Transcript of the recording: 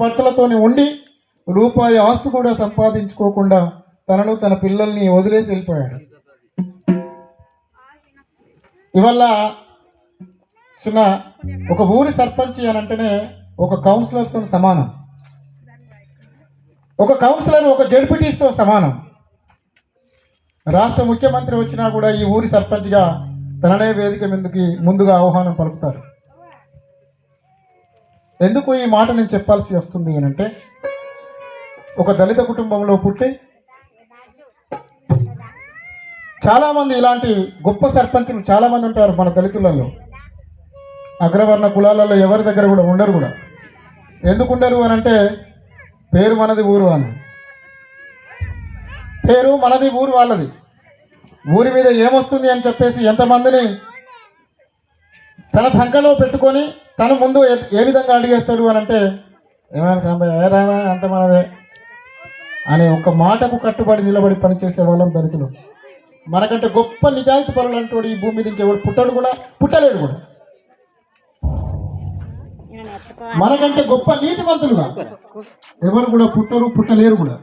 బట్టలతోని ఉండి రూపాయి ఆస్తు కూడా సంపాదించుకోకుండా తనను తన పిల్లల్ని వదిలేసి వెళ్ళిపోయాడు. ఇవల్ల చిన్న ఒక ఊరి సర్పంచ్ అని అంటేనే ఒక కౌన్సిలర్తో సమానం. ఒక కౌన్సిలర్ ఒక జడ్పీటీస్తో సమానం. రాష్ట్ర ముఖ్యమంత్రి వచ్చినా కూడా ఈ ఊరి సర్పంచ్గా తననే వేదిక మీదకి ముందుగా ఆహ్వానం పలుకుతారు. ఎందుకు ఈ మాట నేను చెప్పాల్సి వస్తుంది అని అంటే ఒక దళిత కుటుంబంలో పుట్టి చాలామంది ఇలాంటి గొప్ప సర్పంచులు చాలామంది ఉంటారు మన దళితులలో. అగ్రవర్ణ కులాలలో ఎవరి దగ్గర కూడా ఉండరు కూడా. ఎందుకు ఉండరు అని అంటే పేరు మనది ఊరు అని. పేరు మనది ఊరు వాళ్ళది. ఊరి మీద ఏమొస్తుంది అని చెప్పేసి ఎంతమందిని తన సంఖలో పెట్టుకొని తను ముందు ఏ- విధంగా అడిగేస్తాడు అని అంటే ఏమైనా సాంబయ్య ఏ రామా అంత మనదే అనే ఒక మాటకు కట్టుబడి నిలబడి పనిచేసే వాళ్ళం దళితులు. మనకంటే గొప్ప నిజాయితీ పరులు అంటూ ఈ భూమి మీద ఇంకెవడు పుట్టడు కూడా పుట్టలేడు కూడా. మనకంటే గొప్ప నీతివంతులుగా ఎవరు కూడా పుట్టరు పుట్టలేరు కూడా.